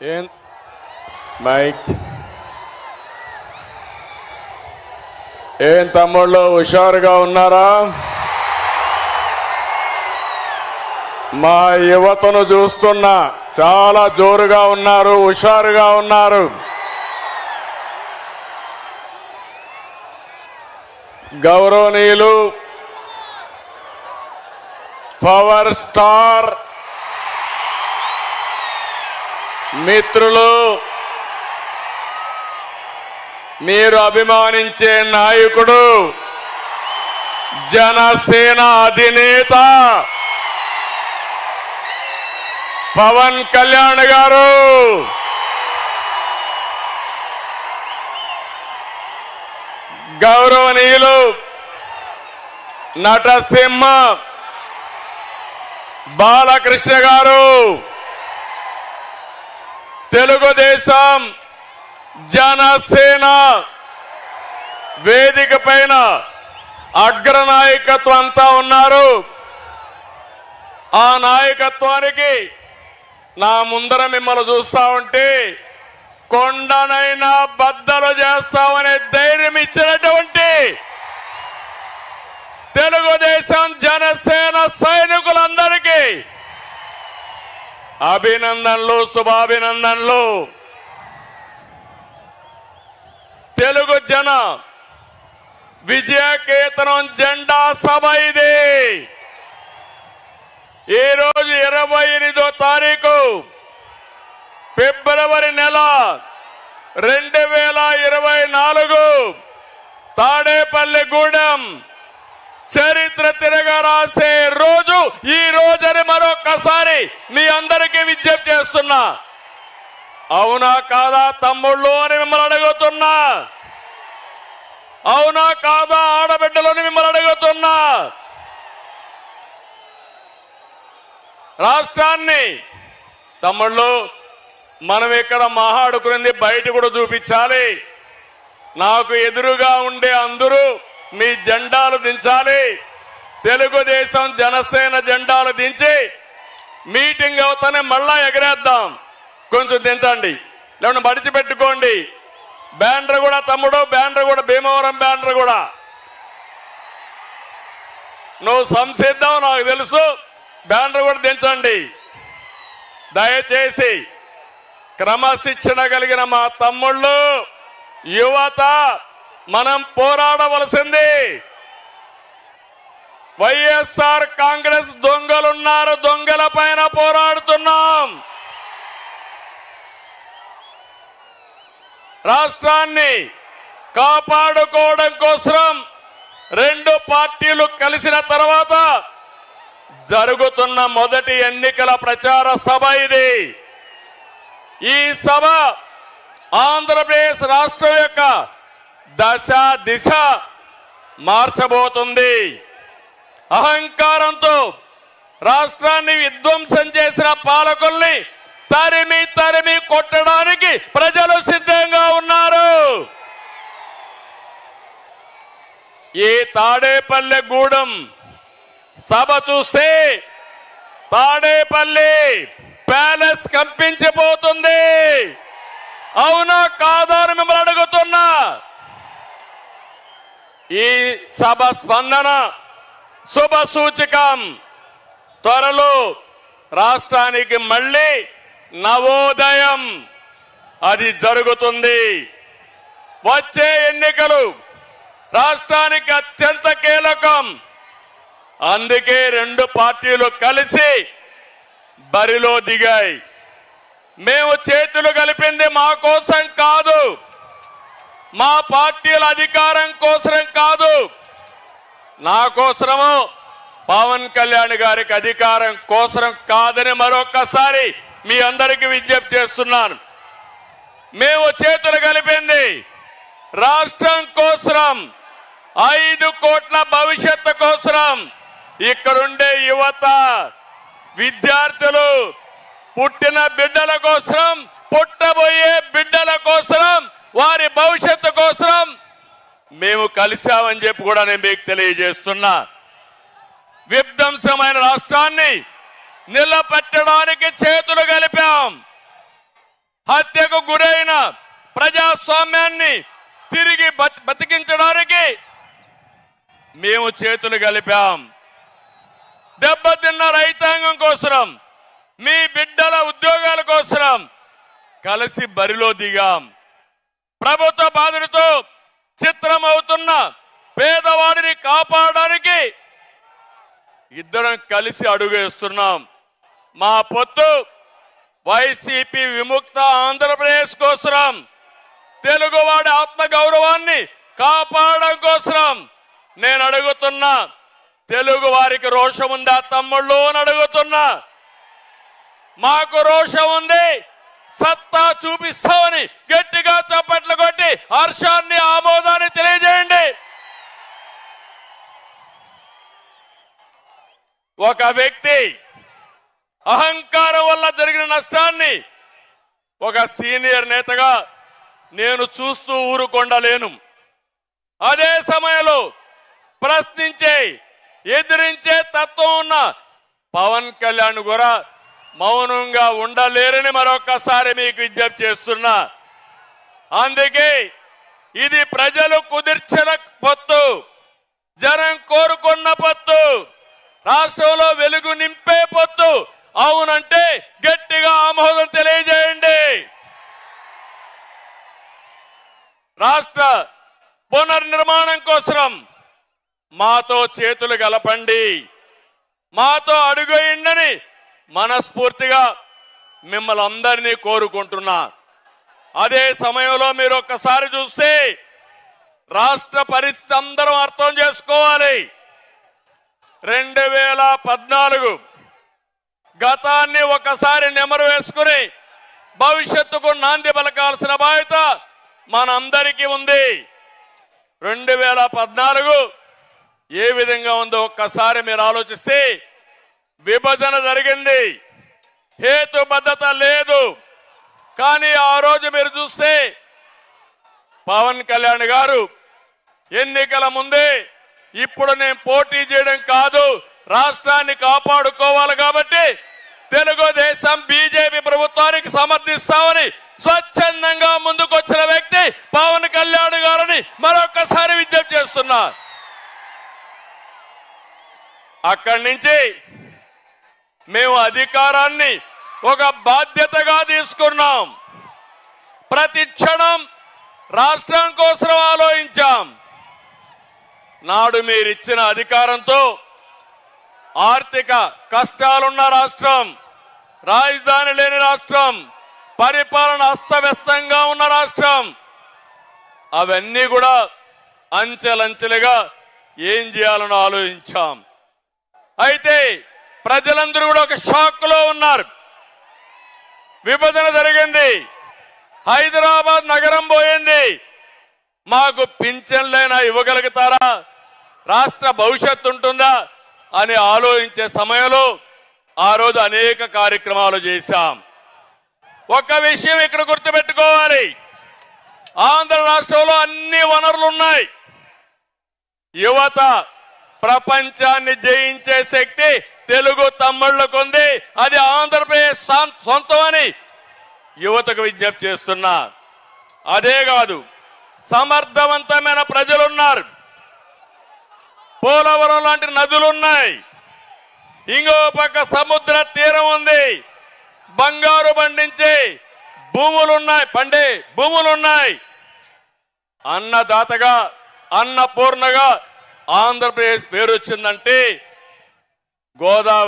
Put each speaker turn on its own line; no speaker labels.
ఏం మైక్ ఏం తమ్ముళ్ళు హుషారుగా ఉన్నారా? మా యువతను చూస్తున్నా చాలా జోరుగా ఉన్నారు హుషారుగా ఉన్నారు. గౌరవనీయులు పవర్ స్టార్ మిత్రులు మీరు అభిమానించే నాయకుడు జనసేన అధినేత పవన్ కళ్యాణ్ గారు. గౌరవనీయులు నటసింహ బాలకృష్ణ గారు. తెలుగుదేశం జనసేన వేదిక పైన అగ్రనాయకత్వం అంతా ఉన్నారు. ఆ నాయకత్వానికి నా ముందర మిమ్మల్ని చూస్తా ఉంటే కొండనైనా బద్దలు చేస్తామనే ధైర్యం ఇచ్చినటువంటి తెలుగుదేశం జనసేన సైనికులందరికీ అభినందనలు శుభాభినందనలు. తెలుగు జన విజయకేతనం జెండా సభ ఇది. ఈ రోజు ఇరవై ఎనిమిదో తారీఖు ఫిబ్రవరి నెల రెండు వేల ఇరవై నాలుగు తాడేపల్లిగూడెం చరిత్ర తిరగరాసే ఈ రోజని మరొకసారి మీ అందరికీ విజ్ఞప్తి చేస్తున్నా. అవునా కాదా తమ్ముళ్ళు అని మిమ్మల్ని అడుగుతున్నా. అవునా కాదా ఆడబిడ్డలు అని మిమ్మల్ని అడుగుతున్నా. రాష్ట్రాన్ని తమ్ముళ్ళు మనం ఇక్కడ మహాడుకునింది బయట కూడా చూపించాలి. నాకు ఎదురుగా ఉండే అందరూ మీ జెండాలు దించాలి. తెలుగుదేశం జనసేన జెండాలు దించి మీటింగ్ అవుతానే మళ్ళా ఎగరేద్దాం. కొంచెం దించండి. లేకుంటే మడిచిపెట్టుకోండి. బ్యానర్ కూడా తమ్ముడు బ్యానర్ కూడా భీమవరం బ్యానర్ కూడా. నువ్వు సంసిద్ధం నాకు తెలుసు. బ్యానర్ కూడా దించండి. దయచేసి క్రమశిక్షణ కలిగిన మా తమ్ముళ్ళు యువత మనం పోరాడవలసింది. వైఎస్ఆర్ కాంగ్రెస్ దొంగలున్నారు దొంగల పైన పోరాడుతున్నాం. రాష్ట్రాన్ని కాపాడుకోవడం కోసం రెండు పార్టీలు కలిసిన తర్వాత జరుగుతున్న మొదటి ఎన్నికల ప్రచార సభ ఇది. ఈ సభ ఆంధ్రప్రదేశ్ రాష్ట్రం యొక్క దశ దిశ మార్చబోతుంది. అహంకారంతో రాష్ట్రాన్ని విధ్వంసం చేసిన పాలకుల్ని తరిమి తరిమి కొట్టడానికి ప్రజలు సిద్ధంగా ఉన్నారు. ఈ తాడేపల్లె గూడెం సభ చూస్తే తాడేపల్లి ప్యాలెస్ కంపించిపోతుంది. అవునా కాదా అని మిమ్మల్ని అడుగుతున్నా. ఈ సభ స్పందన శుభ సూచకం. త్వరలో రాష్ట్రానికి మళ్ళీ నవోదయం. అది జరుగుతుంది. వచ్చే ఎన్నికలు రాష్ట్రానికి అత్యంత కీలకం. అందుకే రెండు పార్టీలు కలిసి బరిలో దిగాయి. మేము చేతులు కలిపింది మా కోసం కాదు. మా పార్టీల అధికారం కోసం కాదు. నా కోసము పవన్ కళ్యాణ్ గారికి అధికారం కోసరం కాదని మరొకసారి మీ అందరికీ విజ్ఞప్తి చేస్తున్నాను. మేము చేతులు కలిపింది రాష్ట్రం కోసరం ఐదు కోట్ల భవిష్యత్తు కోసరం. ఇక్కడుండే యువత విద్యార్థులు పుట్టిన బిడ్డల కోసం పుట్టబోయే బిడ్డల కోసరం వారి భవిష్యత్తు కోసం మేము కలిశామని చెప్పి కూడా నేను మీకు తెలియజేస్తున్నా. విధ్వంసమైన రాష్ట్రాన్ని నిలబెట్టడానికి చేతులు కలిపాం. హత్యకు గురైన ప్రజాస్వామ్యాన్ని తిరిగి బతికించడానికి మేము చేతులు కలిపాం. దెబ్బతిన్న రైతాంగం కోసరం మీ బిడ్డల ఉద్యోగాల కోసరం కలిసి బరిలో దిగాం. ప్రభుత్వ బాధలతో చిత్రమవుతున్న పేదవాడిని కాపాడడానికి ఇద్దరం కలిసి అడుగేస్తున్నాం. మా పొత్తు వైసీపీ విముక్త ఆంధ్రప్రదేశ్ కోసరం. తెలుగువాడి ఆత్మ గౌరవాన్ని కాపాడడం కోసరం. నేను అడుగుతున్నా తెలుగు వారికి రోషం ఉందా తమ్ముళ్ళు అని అడుగుతున్నా. మాకు రోషం ఉంది సత్తా చూపిస్తామని గట్టిగా చప్పట్లు కొట్టి హర్షాన్ని ఆమోదాన్ని తెలియజేయండి. ఒక వ్యక్తి అహంకారం వల్ల జరిగిన నష్టాన్ని ఒక సీనియర్ నేతగా నేను చూస్తూ ఊరుకొండలేను. అదే సమయంలో ప్రశ్నించే ఎదిరించే తత్వం ఉన్న పవన్ కళ్యాణ్ కూడా మౌనంగా ఉండలేరని మరొకసారి మీకు విజ్ఞప్తి చేస్తున్నా. అందుకే ఇది ప్రజలు కుదిర్చిన పొత్తు జనం కోరుకున్న పొత్తు రాష్ట్రంలో వెలుగు నింపే పొత్తు. అవునంటే గట్టిగా ఆమోదం తెలియజేయండి. రాష్ట్ర పునర్నిర్మాణం కోసం మాతో చేతులు గలపండి. మాతో అడుగేయండని మనస్ఫూర్తిగా మిమ్మల్ని అందరినీ కోరుకుంటున్నా. అదే సమయంలో మీరు ఒక్కసారి చూస్తే రాష్ట్ర పరిస్థితి అందరం అర్థం చేసుకోవాలి. రెండు వేల పద్నాలుగు గతాన్ని ఒకసారి నెమరు వేసుకుని భవిష్యత్తుకు నాంది పలకాల్సిన బాధ్యత మనందరికీ ఉంది. రెండు వేల పద్నాలుగు ఏ విధంగా ఉందో ఒక్కసారి మీరు ఆలోచిస్తే విభజన జరిగింది. హేతుబద్ధత లేదు. కానీ ఆ రోజు మీరు చూస్తే పవన్ కళ్యాణ్ గారు ఎన్నికల ముందే ఇప్పుడు నేను పోటీ చేయడం కాదు రాష్ట్రాన్ని కాపాడుకోవాలి కాబట్టి తెలుగుదేశం బీజేపీ ప్రభుత్వానికి సమర్థిస్తామని స్వచ్ఛందంగా ముందుకొచ్చిన వ్యక్తి పవన్ కళ్యాణ్ గారిని మరొకసారి విజ్ఞప్తి చేస్తున్నా. అక్కడి నుంచి మేము అధికారాన్ని ఒక బాధ్యతగా తీసుకున్నాం. ప్రతి క్షణం రాష్ట్రం కోసం ఆలోచించాం. నాడు మీరిచ్చిన అధికారంతో ఆర్థిక కష్టాలున్న రాష్ట్రం రాజధాని లేని రాష్ట్రం పరిపాలన అస్తవ్యస్తంగా ఉన్న రాష్ట్రం అవన్నీ కూడా అంచెలంచెలుగా ఏం చేయాలని ఆలోచించాం. అయితే ప్రజలందరూ కూడా ఒక షాక్లో ఉన్నారు. విభజన జరిగింది. హైదరాబాద్ నగరం పోయింది. మాకు పింఛన్లైనా ఇవ్వగలుగుతారా? రాష్ట్ర భవిష్యత్తు ఉంటుందా? అని ఆలోచించే సమయంలో ఆ రోజు అనేక కార్యక్రమాలు చేశాం. ఒక విషయం ఇక్కడ గుర్తుపెట్టుకోవాలి. ఆంధ్ర రాష్ట్రంలో అన్ని వనరులు ఉన్నాయి. యువత ప్రపంచాన్ని జయించే శక్తి తెలుగు తమ్ముళ్ళకు ఉంది అది ఆంధ్రప్రదేశ్ సొం- అని యువతకు విజ్ఞప్తి చేస్తున్నా. అదే కాదు సమర్థవంతమైన ప్రజలున్నారు. పోలవరం లాంటి నదులున్నాయి. ఇంకో పక్క సముద్ర తీరం ఉంది. బంగారు పండించే భూములున్నాయి. పండే భూములున్నాయి. అన్నదాతగా అన్నపూర్ణగా ఆంధ్రప్రదేశ్ పేరు వచ్చిందంటే గోదావరి